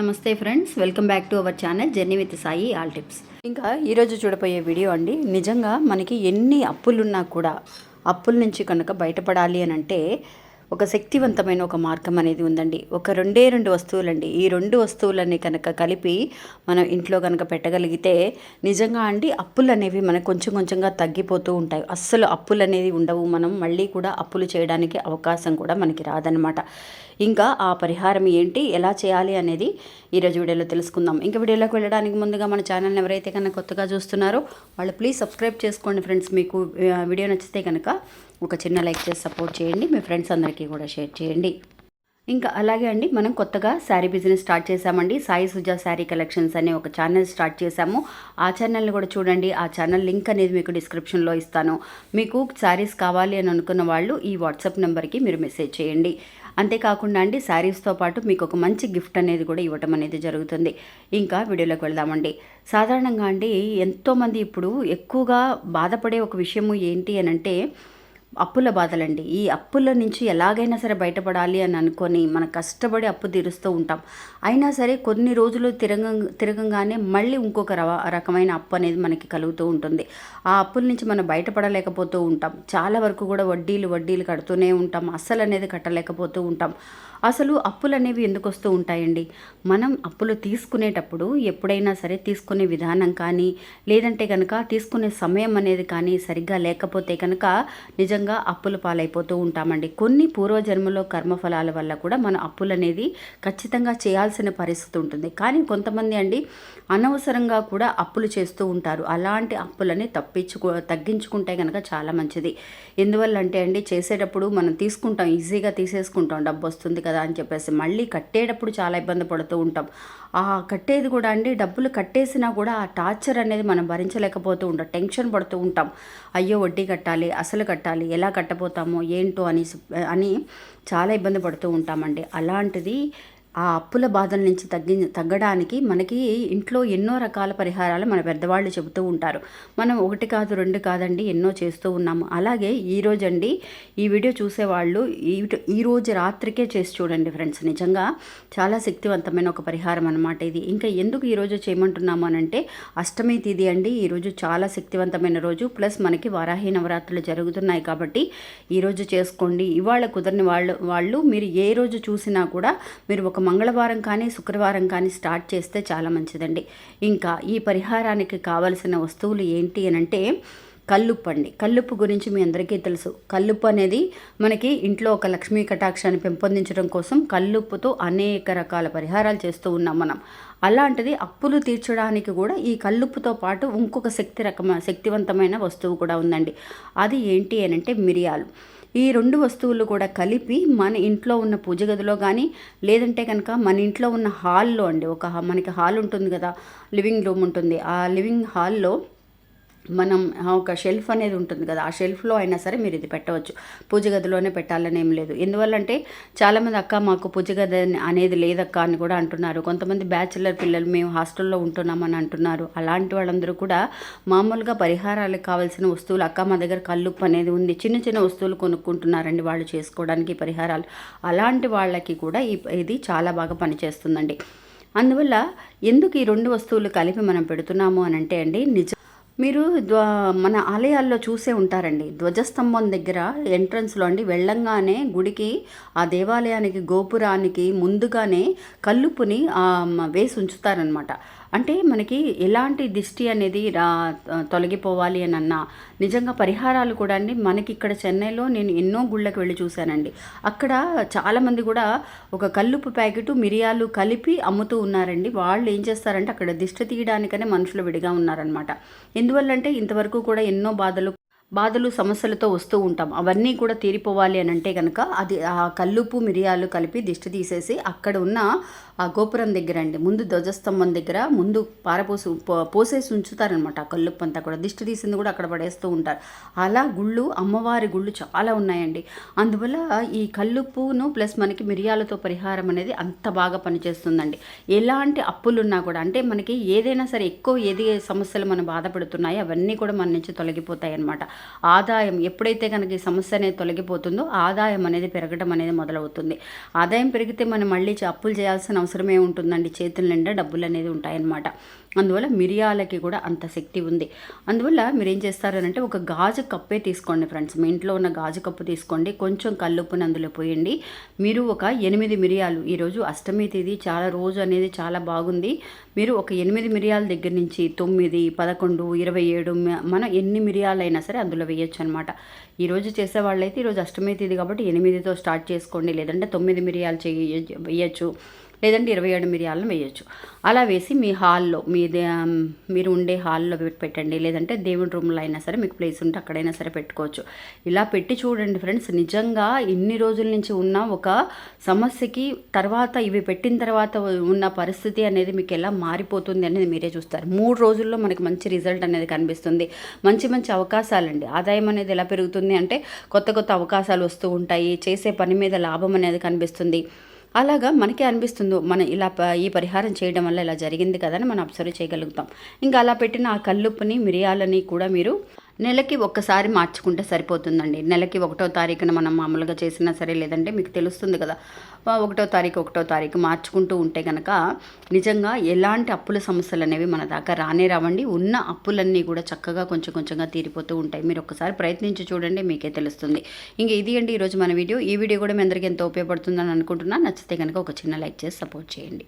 నమస్తే friends welcome back to our channel journey with Sai all tips. ఇంకా ఈరోజు చూడబోయే వీడియో అండి నిజంగా మనకి ఎన్ని అప్పులున్నా కూడా అప్పుల నుంచి కనుక బయటపడాలి అని అంటే ఒక శక్తివంతమైన ఒక మార్గం అనేది ఉందండి. ఒక రెండే రెండు వస్తువులండి. ఈ రెండు వస్తువులన్నీ కనుక కలిపి మనం ఇంట్లో కనుక పెట్టగలిగితే నిజంగా అండి అప్పులు అనేవి మనకు కొంచెం కొంచెంగా తగ్గిపోతూ ఉంటాయి. అస్సలు అప్పులు అనేది ఉండవు. మనం మళ్ళీ కూడా అప్పులు చేయడానికి అవకాశం కూడా మనకి రాదనమాట ఇంకా ఆ పరిహారం ఏంటి? ఎలా చేయాలి అనేది ఈరోజు వీడియోలో తెలుసుకుందాం. ఇంకా వీడియోలోకి వెళ్ళడానికి ముందుగా మన ఛానల్ని ఎవరైతే కనుక కొత్తగా చూస్తున్నారో వాళ్ళు ప్లీజ్ సబ్స్క్రైబ్ చేసుకోండి ఫ్రెండ్స్. మీకు వీడియో నచ్చితే కనుక ఒక చిన్న లైక్ చేసి సపోర్ట్ చేయండి. మీ ఫ్రెండ్స్ అందరికీ కూడా షేర్ చేయండి. ఇంకా అలాగే అండి మనం కొత్తగా శారీ బిజినెస్ స్టార్ట్ చేశామండి. సాయి సుజా శారీ కలెక్షన్స్ అనే ఒక ఛానల్ స్టార్ట్ చేశాము. ఆ ఛానల్ని కూడా చూడండి. ఆ ఛానల్ లింక్ అనేది మీకు డిస్క్రిప్షన్లో ఇస్తాను. మీకు శారీస్ కావాలి అని అనుకున్న వాళ్ళు ఈ వాట్సాప్ నెంబర్కి మీరు మెసేజ్ చేయండి. అంతేకాకుండా అండి శారీస్తో పాటు మీకు ఒక మంచి గిఫ్ట్ అనేది కూడా ఇవ్వటం అనేది జరుగుతుంది. ఇంకా వీడియోలోకి వెళ్దామండి. సాధారణంగా అండి ఎంతోమంది ఇప్పుడు ఎక్కువగా బాధపడే ఒక విషయము ఏంటి అని అంటే అప్పుల బాధలండి. ఈ అప్పుల నుంచి ఎలాగైనా సరే బయటపడాలి అని అనుకొని మనం కష్టపడి అప్పు తీరుస్తూ ఉంటాం. అయినా సరే కొన్ని రోజులు తిరగ తిరగంగానే మళ్ళీ ఇంకొక రకమైన అప్పు అనేది మనకి కలుగుతూ ఉంటుంది. ఆ అప్పుల నుంచి మనం బయటపడలేకపోతూ ఉంటాం. చాలా వరకు కూడా వడ్డీలు వడ్డీలు కడుతూనే ఉంటాం. అస్సలు అనేది కట్టలేకపోతూ ఉంటాం. అసలు అప్పులు అనేవి ఎందుకు వస్తూ ఉంటాయండి? మనం అప్పులు తీసుకునేటప్పుడు ఎప్పుడైనా సరే తీసుకునే విధానం కానీ లేదంటే కనుక తీసుకునే సమయం అనేది కానీ సరిగ్గా లేకపోతే కనుక నిజంగా అప్పుల పాలైపోతూ ఉంటామండి. కొన్ని పూర్వజన్మలో కర్మఫలాల వల్ల కూడా మన అప్పులు అనేది ఖచ్చితంగా చేయాల్సిన పరిస్థితి ఉంటుంది. కానీ కొంతమంది అండి అనవసరంగా కూడా అప్పులు చేస్తూ ఉంటారు. అలాంటి అప్పులని తప్పించుకో తగ్గించుకుంటే కనుక చాలా మంచిది. ఎందువల్ల అంటే అండి చేసేటప్పుడు మనం తీసుకుంటాం ఈజీగా తీసేసుకుంటాం. డబ్బు వస్తుంది కదా అని చెప్పేసి మళ్ళీ కట్టేటప్పుడు చాలా ఇబ్బంది పడుతూ ఉంటాం. ఆ కట్టేది కూడా అండి డబ్బులు కట్టేసినా కూడా ఆ టార్చర్ అనేది మనం భరించలేకపోతూ ఉంటాం. టెన్షన్ పడుతూ ఉంటాం. అయ్యో వడ్డీ కట్టాలి అసలు కట్టాలి ఎలా కట్టబోతామో ఏంటో అని అని చాలా ఇబ్బంది పడుతూ ఉంటామండి. అలాంటిది ఆ అప్పుల బాధల నుంచి తగ్గి తగ్గడానికి మనకి ఇంట్లో ఎన్నో రకాల పరిహారాలు మన పెద్దవాళ్ళు చెబుతూ ఉంటారు. మనం ఒకటి కాదు రెండు కాదండి ఎన్నో చేస్తూ ఉన్నాము. అలాగే ఈ రోజు అండి ఈ వీడియో చూసేవాళ్ళు ఈ రోజు రాత్రికే చేసి చూడండి ఫ్రెండ్స్. నిజంగా చాలా శక్తివంతమైన ఒక పరిహారం అనమాట ఇది. ఇంకా ఎందుకు ఈరోజు చేయమంటున్నాము అనంటే అష్టమి తిథి అండి. ఈరోజు చాలా శక్తివంతమైన రోజు. ప్లస్ మనకి వారాహి నవరాత్రులు జరుగుతున్నాయి కాబట్టి ఈరోజు చేసుకోండి. ఇవాళ కుదరని వాళ్ళు వాళ్ళు మీరు ఏ రోజు చూసినా కూడా మీరు ఒక మంగళవారం కానీ శుక్రవారం కానీ స్టార్ట్ చేస్తే చాలా మంచిదండి. ఇంకా ఈ పరిహారానికి కావలసిన వస్తువులు ఏంటి అని అంటే కల్లుప్పు అండి. కల్లుప్పు గురించి మీ అందరికీ తెలుసు. కల్లుప్పు అనేది మనకి ఇంట్లో ఒక లక్ష్మీ కటాక్షాన్ని పెంపొందించడం కోసం కల్లుప్పుతో అనేక రకాల పరిహారాలు చేస్తూ ఉన్నాం మనం. అలాంటిది అప్పులు తీర్చడానికి కూడా ఈ కల్లుప్పుతో పాటు ఇంకొక శక్తి రకమైన శక్తివంతమైన వస్తువు కూడా ఉందండి. అది ఏంటి అని అంటే మిరియాలు. ఈ రెండు వస్తువులు కూడా కలిపి మన ఇంట్లో ఉన్న పూజ గదిలో కానీ లేదంటే కనుక మన ఇంట్లో ఉన్న హాల్లో అండి ఒక మనకి హాల్ ఉంటుంది కదా లివింగ్ రూమ్ ఉంటుంది. ఆ లివింగ్ హాల్లో మనం ఒక షెల్ఫ్ అనేది ఉంటుంది కదా ఆ షెల్ఫ్లో అయినా సరే మీరు ఇది పెట్టవచ్చు. పూజ గదిలోనే పెట్టాలని ఏం లేదు. ఎందువల్లంటే చాలామంది అక్క మాకు పూజ గది అనేది లేదక్క అని కూడా అంటున్నారు. కొంతమంది బ్యాచిలర్ పిల్లలు మేము హాస్టల్లో ఉంటున్నామని అంటున్నారు. అలాంటి వాళ్ళందరూ కూడా మామూలుగా పరిహారాలకు కావాల్సిన వస్తువులు అక్క మా దగ్గర కల్లుప్పు అనేది ఉంది. చిన్న చిన్న వస్తువులు కొనుక్కుంటున్నారండి వాళ్ళు చేసుకోవడానికి పరిహారాలు. అలాంటి వాళ్ళకి కూడా ఈ ఇది చాలా బాగా పనిచేస్తుందండి. అందువల్ల ఎందుకు ఈ రెండు వస్తువులు కలిపి మనం పెడుతున్నాము అని అంటే అండి నిజం మీరు మన ఆలయాల్లో చూసే ఉంటారండి. ధ్వజస్తంభం దగ్గర ఎంట్రన్స్లో అండి వెళ్ళంగానే గుడికి ఆ దేవాలయానికి గోపురానికి ముందుగానే కల్లుపుని వేసి ఉంచుతారనమాట అంటే మనకి ఎలాంటి దిష్టి అనేది రా తొలగిపోవాలి అని అన్నా నిజంగా పరిహారాలు కూడా అండి. మనకి ఇక్కడ చెన్నైలో నేను ఎన్నో గుళ్ళకి వెళ్ళి చూశానండి. అక్కడ చాలామంది కూడా ఒక కల్లుపు ప్యాకెట్ మిరియాలు కలిపి అమ్ముతూ ఉన్నారండి. వాళ్ళు ఏం చేస్తారంటే అక్కడ దిష్టి తీయడానికనే మనుషులు విడిగా ఉన్నారనమాట ఎందువల్లంటే ఇంతవరకు కూడా ఎన్నో బాధలు బాధలు సమస్యలతో వస్తూ ఉంటాం. అవన్నీ కూడా తీరిపోవాలి అని అంటే కనుక అది ఆ కల్లుపు మిరియాలు కలిపి దిష్టి తీసేసి అక్కడ ఉన్న ఆ గోపురం దగ్గర అండి ముందు ధ్వజస్తంభం దగ్గర ముందు పారపోసి పో- పోసేసి ఉంచుతారనమాట ఆ కల్లుప్పు అంతా కూడా. దిష్టి తీసింది కూడా అక్కడ పడేస్తూ ఉంటారు. అలా గుళ్ళు అమ్మవారి గుళ్ళు చాలా ఉన్నాయండి. అందువల్ల ఈ కల్లుప్పును ప్లస్ మనకి మిరియాలతో పరిహారం అనేది అంత బాగా పనిచేస్తుందండి. ఎలాంటి అప్పులున్నా కూడా అంటే మనకి ఏదైనా సరే ఎక్కువ ఏది సమస్యలు మనం బాధపడుతున్నాయో అవన్నీ కూడా మన నుంచి తొలగిపోతాయి అనమాట ఆదాయం ఎప్పుడైతే కనుక ఈ సమస్య అనేది తొలగిపోతుందో ఆదాయం అనేది పెరగడం అనేది మొదలవుతుంది. ఆదాయం పెరిగితే మనం మళ్ళీ అప్పులు చేయాల్సిన అవసరమే ఉంటుందండి. చేతుల నిండా డబ్బులు అనేది ఉంటాయన్నమాట. అందువల్ల మిరియాలకి కూడా అంత శక్తి ఉంది. అందువల్ల మీరు ఏం చేస్తారనంటే ఒక గాజు కప్పే తీసుకోండి ఫ్రెండ్స్. మీ ఇంట్లో ఉన్న గాజు కప్పు తీసుకోండి. కొంచెం కల్లుప్పుని అందులో పోయండి. మీరు ఒక ఎనిమిది మిరియాలు ఈరోజు అష్టమి తేదీ చాలా రోజు అనేది చాలా బాగుంది. మీరు ఒక ఎనిమిది మిరియాల దగ్గర నుంచి తొమ్మిది పదకొండు ఇరవై ఏడు మనం ఎన్ని మిరియాలైనా సరే అందులో వేయొచ్చు అనమాట ఈరోజు చేసే వాళ్ళైతే ఈరోజు అష్టమి తేదీ కాబట్టి ఎనిమిదితో స్టార్ట్ చేసుకోండి. లేదంటే తొమ్మిది మిరియాలు చేయ వేయచ్చు. లేదంటే ఇరవై ఏడు మిరియాలను వేయొచ్చు. అలా వేసి మీ హాల్లో మీ మీరు ఉండే హాల్లో పెట్టండి. లేదంటే దేవుడి రూమ్లో అయినా సరే మీకు ప్లేస్ ఉంటే అక్కడైనా సరే పెట్టుకోవచ్చు. ఇలా పెట్టి చూడండి ఫ్రెండ్స్ నిజంగా ఇన్ని రోజుల నుంచి ఉన్న ఒక సమస్యకి తర్వాత ఇవి పెట్టిన తర్వాత ఉన్న పరిస్థితి అనేది మీకు ఎలా మారిపోతుంది అనేది మీరే చూస్తారు. మూడు రోజుల్లో మనకి మంచి రిజల్ట్ అనేది కనిపిస్తుంది. మంచి మంచి అవకాశాలండి. ఆదాయం అనేది ఎలా పెరుగుతుంది అంటే కొత్త కొత్త అవకాశాలు వస్తూ ఉంటాయి. చేసే పని మీద లాభం అనేది కనిపిస్తుంది. అలాగా మనకే అనిపిస్తుందో మనం ఇలా ప- ఈ పరిహారం చేయడం వల్ల ఇలా జరిగింది కదా అని మనం అబ్జర్వ్ చేయగలుగుతాం. ఇంకా అలా పెట్టిన ఆ కల్లుప్పుని మిరియాలని కూడా మీరు నెలకి ఒక్కసారి మార్చుకుంటే సరిపోతుందండి. నెలకి ఒకటో తారీఖున మనం మామూలుగా చేసినా సరే లేదంటే మీకు తెలుస్తుంది కదా ఒకటో తారీఖు ఒకటో తారీఖు మార్చుకుంటూ ఉంటే కనుక నిజంగా ఎలాంటి అప్పుల సమస్యలు అనేవి మన దాకా రానే రావండి. ఉన్న అప్పులన్నీ కూడా చక్కగా కొంచెం కొంచెంగా తీరిపోతూ ఉంటాయి. మీరు ఒకసారి ప్రయత్నించి చూడండి మీకే తెలుస్తుంది. ఇంక ఇది అండి ఈరోజు మన వీడియో. ఈ వీడియో కూడా మీ అందరికీ ఎంతో ఉపయోగపడుతుందని అనుకుంటున్నా. నచ్చితే కనుక ఒక చిన్న లైక్ చేసి సపోర్ట్ చేయండి.